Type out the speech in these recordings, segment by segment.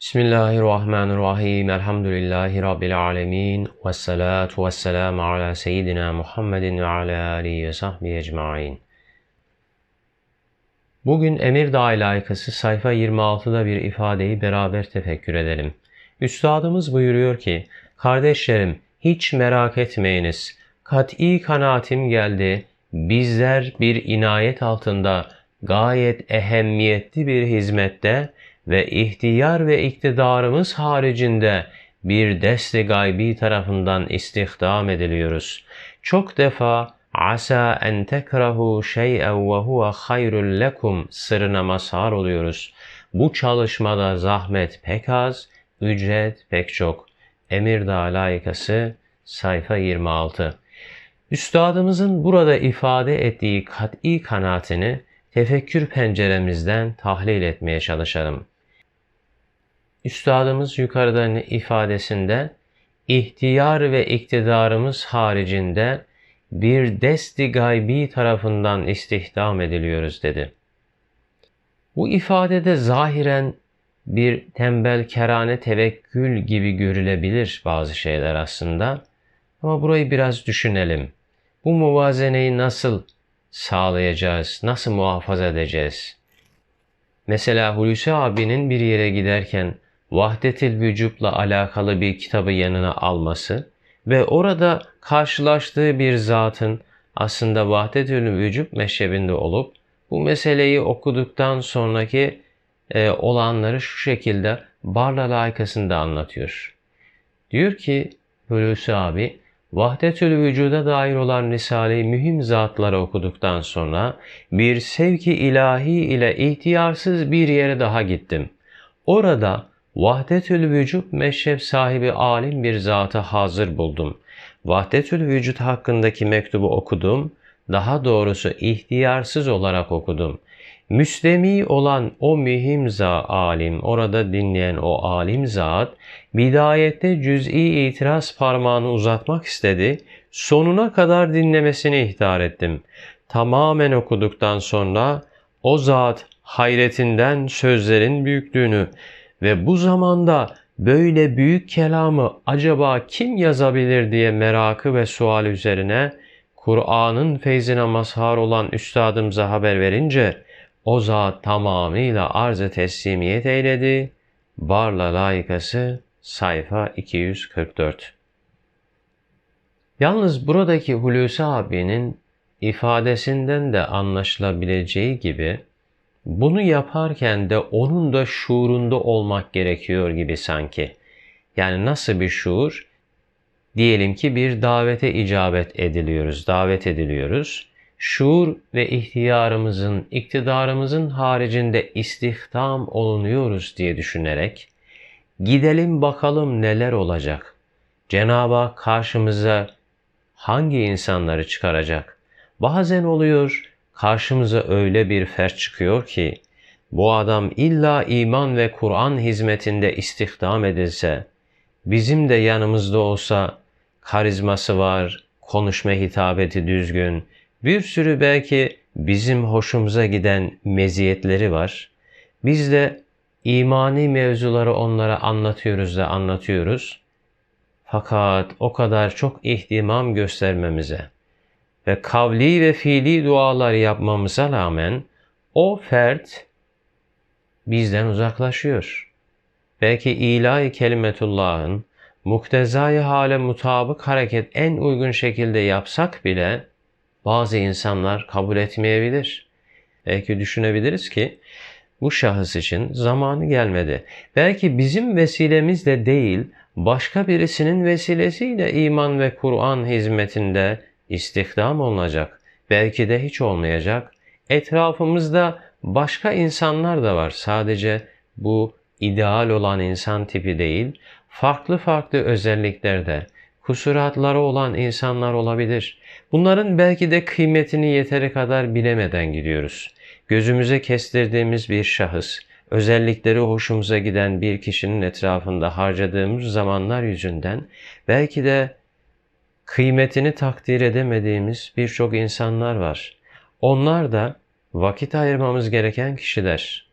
Bismillahirrahmanirrahim. Elhamdülillahi Rabbil alemin. Ve salatu ve selamu ala seyyidina Muhammedin ve ala alihi ve sahbihi ecma'in. Bugün Emirdağ layıkası sayfa 26'da bir ifadeyi beraber tefekkür edelim. Üstadımız buyuruyor ki, Kardeşlerim hiç merak etmeyiniz. Kat'i kanaatim geldi. Bizler bir inayet altında gayet ehemmiyetli bir hizmette ve ihtiyar ve iktidarımız haricinde bir deste gaybi tarafından istihdam ediliyoruz. Çok defa asa en tekrahu şey'en ve huve hayrun lekum sırrına mazhar oluyoruz. Bu çalışmada zahmet pek az, ücret pek çok. Emirdağ layıkası sayfa 26. Üstadımızın burada ifade ettiği kat'i kanaatini tefekkür penceremizden tahlil etmeye çalışalım. Üstadımız yukarıda ifadesinde ihtiyar ve iktidarımız haricinde bir desti gaybi tarafından istihdam ediliyoruz dedi. Bu ifadede zahiren bir tembel kerane tevekkül gibi görülebilir bazı şeyler aslında. Ama burayı biraz düşünelim. Bu muvazeneyi nasıl sağlayacağız? Nasıl muhafaza edeceğiz? Mesela Hulusi abinin bir yere giderken vahdetil vücutla alakalı bir kitabı yanına alması ve orada karşılaştığı bir zatın aslında vahdetül vücut meşrebinde olup bu meseleyi okuduktan sonraki e, olanları şu şekilde Barla layıkasında anlatıyor. Diyor ki Hulusi abi Vahdetül vücuda dair olan Risale-i mühim zatları okuduktan sonra bir sevki ilahi ile ihtiyarsız bir yere daha gittim. Orada Vahdetül vücut meşrep sahibi alim bir zatı hazır buldum. Vahdetül vücut hakkındaki mektubu okudum. Daha doğrusu ihtiyarsız olarak okudum. Müslemi olan o mühim za alim, orada dinleyen o alim zat, bidayette cüz'i itiraz parmağını uzatmak istedi, sonuna kadar dinlemesini ihtar ettim. Tamamen okuduktan sonra o zat hayretinden sözlerin büyüklüğünü ve bu zamanda böyle büyük kelamı acaba kim yazabilir diye merakı ve sual üzerine Kur'an'ın feyzine mazhar olan üstadımıza haber verince o zat tamamıyla arz-ı teslimiyet eyledi. Barla layıkası sayfa 244. Yalnız buradaki Hulusi abinin ifadesinden de anlaşılabileceği gibi bunu yaparken de onun da şuurunda olmak gerekiyor gibi sanki. Yani nasıl bir şuur? Diyelim ki bir davete icabet ediliyoruz, davet ediliyoruz şuur ve ihtiyarımızın, iktidarımızın haricinde istihdam olunuyoruz diye düşünerek gidelim bakalım neler olacak. Cenab-ı Hak karşımıza hangi insanları çıkaracak? Bazen oluyor karşımıza öyle bir fert çıkıyor ki bu adam illa iman ve Kur'an hizmetinde istihdam edilse, bizim de yanımızda olsa karizması var, konuşma hitabeti düzgün, bir sürü belki bizim hoşumuza giden meziyetleri var. Biz de imani mevzuları onlara anlatıyoruz da anlatıyoruz. Fakat o kadar çok ihtimam göstermemize ve kavli ve fiili dualar yapmamıza rağmen o fert bizden uzaklaşıyor. Belki ilahi kelimetullah'ın muktezai hale mutabık hareket en uygun şekilde yapsak bile bazı insanlar kabul etmeyebilir. Belki düşünebiliriz ki bu şahıs için zamanı gelmedi. Belki bizim vesilemizle değil, başka birisinin vesilesiyle iman ve Kur'an hizmetinde istihdam olunacak. Belki de hiç olmayacak. Etrafımızda başka insanlar da var. Sadece bu ideal olan insan tipi değil, farklı farklı özelliklerde, kusuratları olan insanlar olabilir. Bunların belki de kıymetini yeteri kadar bilemeden gidiyoruz. Gözümüze kestirdiğimiz bir şahıs, özellikleri hoşumuza giden bir kişinin etrafında harcadığımız zamanlar yüzünden belki de kıymetini takdir edemediğimiz birçok insanlar var. Onlar da vakit ayırmamız gereken kişiler.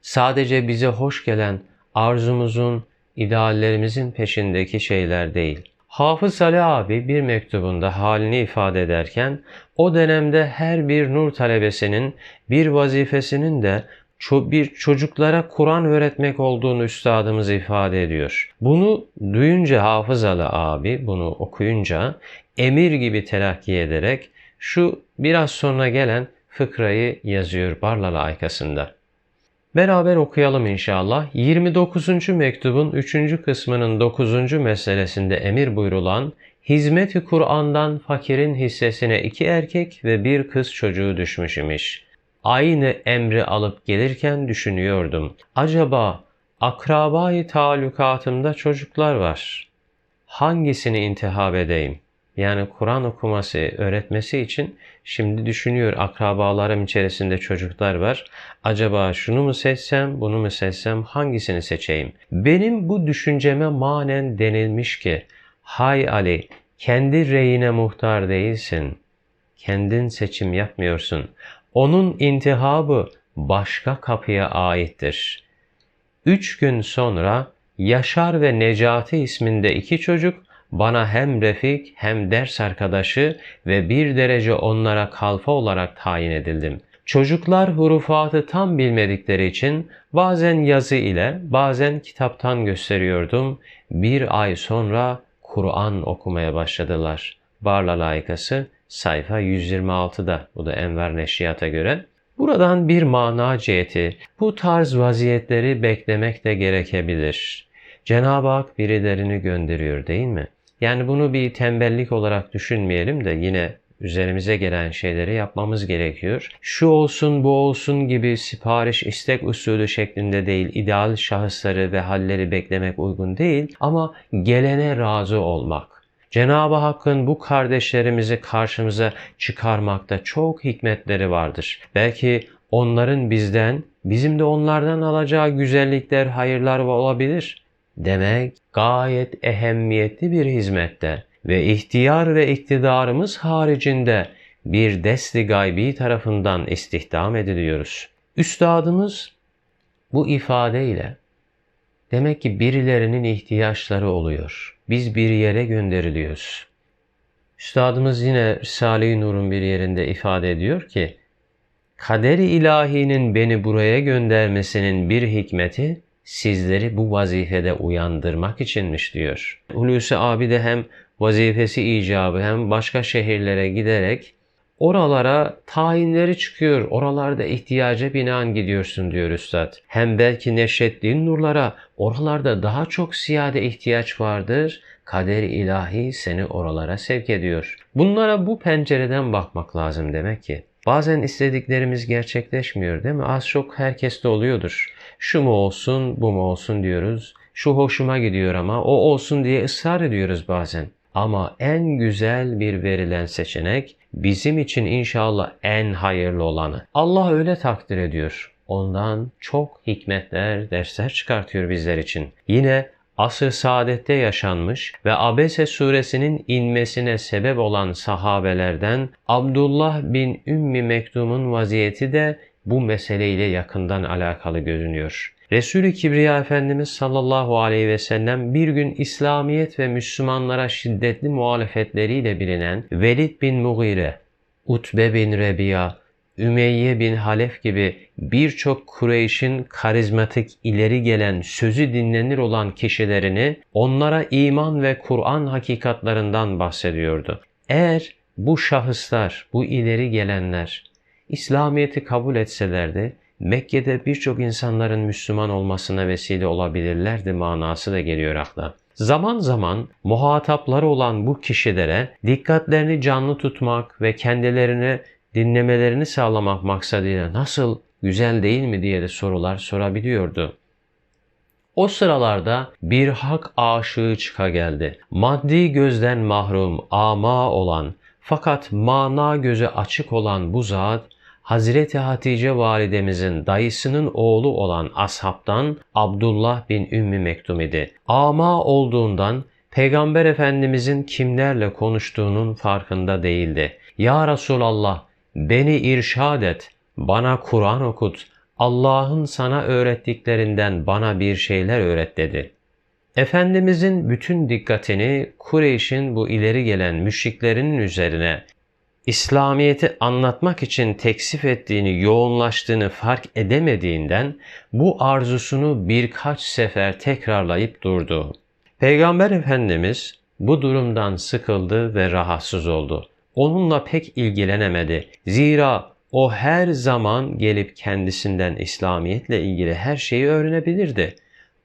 Sadece bize hoş gelen arzumuzun, ideallerimizin peşindeki şeyler değil. Hafız Ali abi bir mektubunda halini ifade ederken o dönemde her bir nur talebesinin bir vazifesinin de bir çocuklara Kur'an öğretmek olduğunu üstadımız ifade ediyor. Bunu duyunca Hafız Ali abi bunu okuyunca emir gibi telakki ederek şu biraz sonra gelen fıkrayı yazıyor Barlala Aykası'nda. Beraber okuyalım inşallah. 29. mektubun 3. kısmının 9. meselesinde emir buyrulan Hizmeti Kur'an'dan fakirin hissesine iki erkek ve bir kız çocuğu düşmüş imiş. Aynı emri alıp gelirken düşünüyordum. Acaba akrabayı talukatımda çocuklar var. Hangisini intihab edeyim? Yani Kur'an okuması, öğretmesi için şimdi düşünüyor akrabalarım içerisinde çocuklar var. Acaba şunu mu seçsem, bunu mu seçsem, hangisini seçeyim? Benim bu düşünceme manen denilmiş ki, hay Ali, kendi reyine muhtar değilsin. Kendin seçim yapmıyorsun. Onun intihabı başka kapıya aittir. Üç gün sonra Yaşar ve Necati isminde iki çocuk bana hem refik hem ders arkadaşı ve bir derece onlara kalfa olarak tayin edildim. Çocuklar hurufatı tam bilmedikleri için bazen yazı ile bazen kitaptan gösteriyordum. Bir ay sonra Kur'an okumaya başladılar. Barla layıkası sayfa 126'da bu da Enver Neşriyat'a göre. Buradan bir mana ciheti bu tarz vaziyetleri beklemek de gerekebilir. Cenab-ı Hak birilerini gönderiyor değil mi? Yani bunu bir tembellik olarak düşünmeyelim de yine üzerimize gelen şeyleri yapmamız gerekiyor. Şu olsun bu olsun gibi sipariş istek usulü şeklinde değil ideal şahısları ve halleri beklemek uygun değil ama gelene razı olmak. Cenab-ı Hakk'ın bu kardeşlerimizi karşımıza çıkarmakta çok hikmetleri vardır. Belki onların bizden, bizim de onlardan alacağı güzellikler, hayırlar olabilir demek gayet ehemmiyetli bir hizmette ve ihtiyar ve iktidarımız haricinde bir desti gaybi tarafından istihdam ediliyoruz. Üstadımız bu ifadeyle demek ki birilerinin ihtiyaçları oluyor. Biz bir yere gönderiliyoruz. Üstadımız yine Risale-i Nur'un bir yerinde ifade ediyor ki, Kader-i ilahinin beni buraya göndermesinin bir hikmeti, sizleri bu vazifede uyandırmak içinmiş diyor. Hulusi abi de hem vazifesi icabı hem başka şehirlere giderek oralara tayinleri çıkıyor. Oralarda ihtiyaca binaen gidiyorsun diyor üstad. Hem belki neşrettiğin nurlara oralarda daha çok siyade ihtiyaç vardır. Kader ilahi seni oralara sevk ediyor. Bunlara bu pencereden bakmak lazım demek ki. Bazen istediklerimiz gerçekleşmiyor değil mi? Az çok herkeste oluyordur şu mu olsun bu mu olsun diyoruz. Şu hoşuma gidiyor ama o olsun diye ısrar ediyoruz bazen. Ama en güzel bir verilen seçenek bizim için inşallah en hayırlı olanı. Allah öyle takdir ediyor. Ondan çok hikmetler, dersler çıkartıyor bizler için. Yine asr saadette yaşanmış ve Abese suresinin inmesine sebep olan sahabelerden Abdullah bin Ümmi Mektum'un vaziyeti de bu meseleyle yakından alakalı görünüyor. Resul-i Kibriya Efendimiz sallallahu aleyhi ve sellem bir gün İslamiyet ve Müslümanlara şiddetli muhalefetleriyle bilinen Velid bin Mughire, Utbe bin Rebiya, Ümeyye bin Halef gibi birçok Kureyş'in karizmatik ileri gelen sözü dinlenir olan kişilerini onlara iman ve Kur'an hakikatlarından bahsediyordu. Eğer bu şahıslar, bu ileri gelenler İslamiyet'i kabul etselerdi Mekke'de birçok insanların Müslüman olmasına vesile olabilirlerdi manası da geliyor akla. Zaman zaman muhatapları olan bu kişilere dikkatlerini canlı tutmak ve kendilerini dinlemelerini sağlamak maksadıyla nasıl güzel değil mi diye de sorular sorabiliyordu. O sıralarda bir hak aşığı çıka geldi. Maddi gözden mahrum, ama olan fakat mana göze açık olan bu zat Hazreti Hatice validemizin dayısının oğlu olan ashabtan Abdullah bin Ümmü Mektum idi. Ama olduğundan Peygamber Efendimizin kimlerle konuştuğunun farkında değildi. Ya Resulallah beni irşad et, bana Kur'an okut, Allah'ın sana öğrettiklerinden bana bir şeyler öğret dedi. Efendimizin bütün dikkatini Kureyş'in bu ileri gelen müşriklerinin üzerine İslamiyet'i anlatmak için teksif ettiğini, yoğunlaştığını fark edemediğinden bu arzusunu birkaç sefer tekrarlayıp durdu. Peygamber Efendimiz bu durumdan sıkıldı ve rahatsız oldu. Onunla pek ilgilenemedi. Zira o her zaman gelip kendisinden İslamiyetle ilgili her şeyi öğrenebilirdi.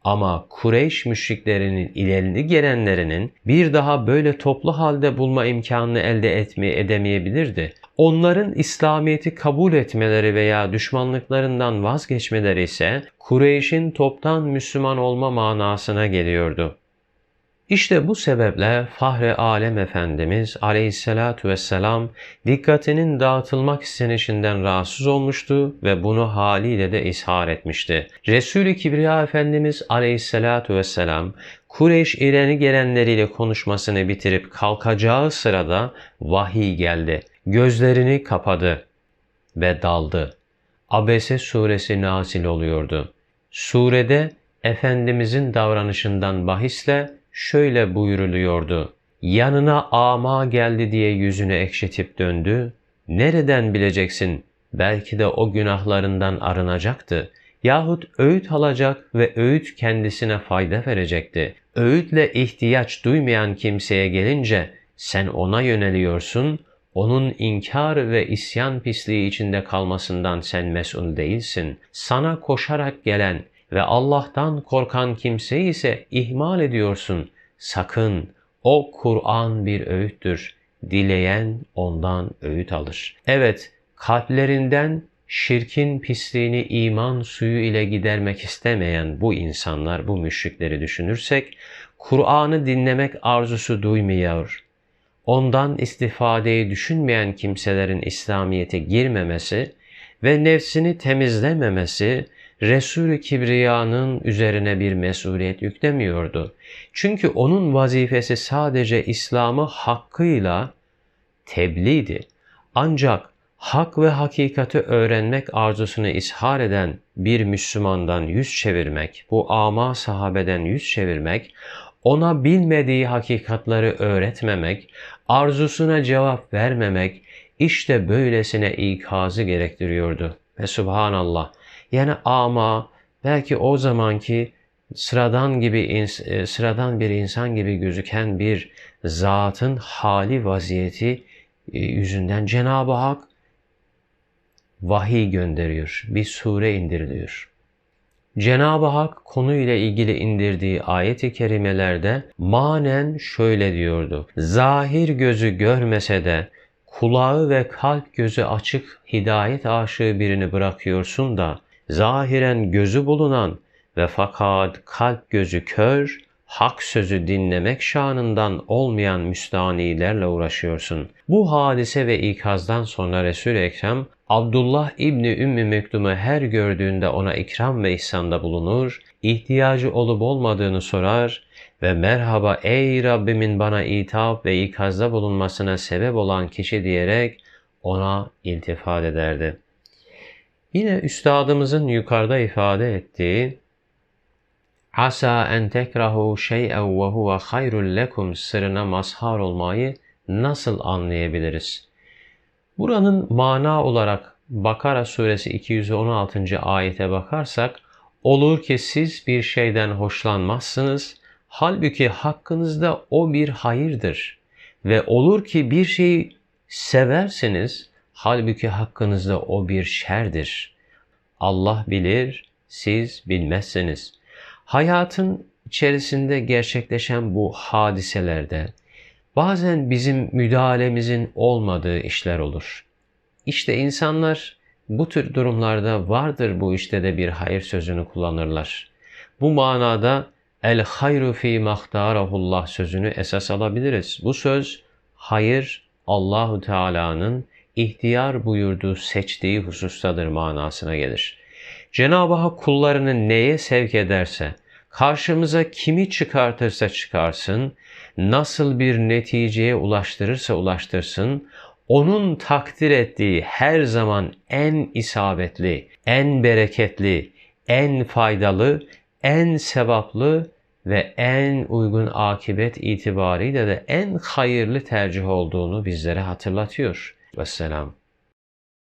Ama Kureyş müşriklerinin ileri gelenlerinin bir daha böyle toplu halde bulma imkanını elde etmeye edemeyebilirdi. Onların İslamiyet'i kabul etmeleri veya düşmanlıklarından vazgeçmeleri ise Kureyş'in toptan Müslüman olma manasına geliyordu. İşte bu sebeple Fahre Alem Efendimiz aleyhissalatu vesselam dikkatinin dağıtılmak istenişinden rahatsız olmuştu ve bunu haliyle de ishar etmişti. Resul-i Kibriya Efendimiz aleyhissalatu vesselam Kureyş ileri gelenleriyle konuşmasını bitirip kalkacağı sırada vahiy geldi. Gözlerini kapadı ve daldı. Abese suresi nazil oluyordu. Surede Efendimizin davranışından bahisle şöyle buyuruluyordu. Yanına ama geldi diye yüzünü ekşitip döndü. Nereden bileceksin? Belki de o günahlarından arınacaktı. Yahut öğüt alacak ve öğüt kendisine fayda verecekti. Öğütle ihtiyaç duymayan kimseye gelince sen ona yöneliyorsun, onun inkar ve isyan pisliği içinde kalmasından sen mesul değilsin. Sana koşarak gelen, ve Allah'tan korkan kimseyi ise ihmal ediyorsun. Sakın o Kur'an bir öğüttür. Dileyen ondan öğüt alır. Evet, kalplerinden şirkin pisliğini iman suyu ile gidermek istemeyen bu insanlar, bu müşrikleri düşünürsek, Kur'an'ı dinlemek arzusu duymuyor. Ondan istifadeyi düşünmeyen kimselerin İslamiyet'e girmemesi ve nefsini temizlememesi, Resul-i Kibriya'nın üzerine bir mesuliyet yüklemiyordu. Çünkü onun vazifesi sadece İslam'ı hakkıyla tebliğdi. Ancak hak ve hakikati öğrenmek arzusunu ishar eden bir Müslümandan yüz çevirmek, bu ama sahabeden yüz çevirmek, ona bilmediği hakikatları öğretmemek, arzusuna cevap vermemek, işte böylesine ikazı gerektiriyordu. Ve subhanallah, yani ama belki o zamanki sıradan gibi e, sıradan bir insan gibi gözüken bir zatın hali vaziyeti e, yüzünden Cenab-ı Hak vahiy gönderiyor. Bir sure indiriliyor. Cenab-ı Hak konuyla ilgili indirdiği ayet-i kerimelerde manen şöyle diyordu. Zahir gözü görmese de kulağı ve kalp gözü açık hidayet aşığı birini bırakıyorsun da zahiren gözü bulunan ve fakat kalp gözü kör, hak sözü dinlemek şanından olmayan müstanilerle uğraşıyorsun. Bu hadise ve ikazdan sonra Resul-i Ekrem Abdullah İbni Ümmü Mektum'u her gördüğünde ona ikram ve ihsanda bulunur, ihtiyacı olup olmadığını sorar ve merhaba ey Rabbimin bana itap ve ikazda bulunmasına sebep olan kişi diyerek ona iltifat ederdi. Yine üstadımızın yukarıda ifade ettiği Asa en tekrahu şey'en ve huve hayrun lekum sırrına mazhar olmayı nasıl anlayabiliriz? Buranın mana olarak Bakara suresi 216. ayete bakarsak olur ki siz bir şeyden hoşlanmazsınız halbuki hakkınızda o bir hayırdır ve olur ki bir şeyi seversiniz Halbuki hakkınızda o bir şerdir. Allah bilir, siz bilmezsiniz. Hayatın içerisinde gerçekleşen bu hadiselerde bazen bizim müdahalemizin olmadığı işler olur. İşte insanlar bu tür durumlarda vardır bu işte de bir hayır sözünü kullanırlar. Bu manada el hayru fi mahtarahullah sözünü esas alabiliriz. Bu söz hayır Allahu Teala'nın ihtiyar buyurduğu seçtiği husustadır manasına gelir. Cenab-ı Hak kullarını neye sevk ederse, karşımıza kimi çıkartırsa çıkarsın, nasıl bir neticeye ulaştırırsa ulaştırsın, onun takdir ettiği her zaman en isabetli, en bereketli, en faydalı, en sevaplı ve en uygun akibet itibariyle de en hayırlı tercih olduğunu bizlere hatırlatıyor. Vesselam.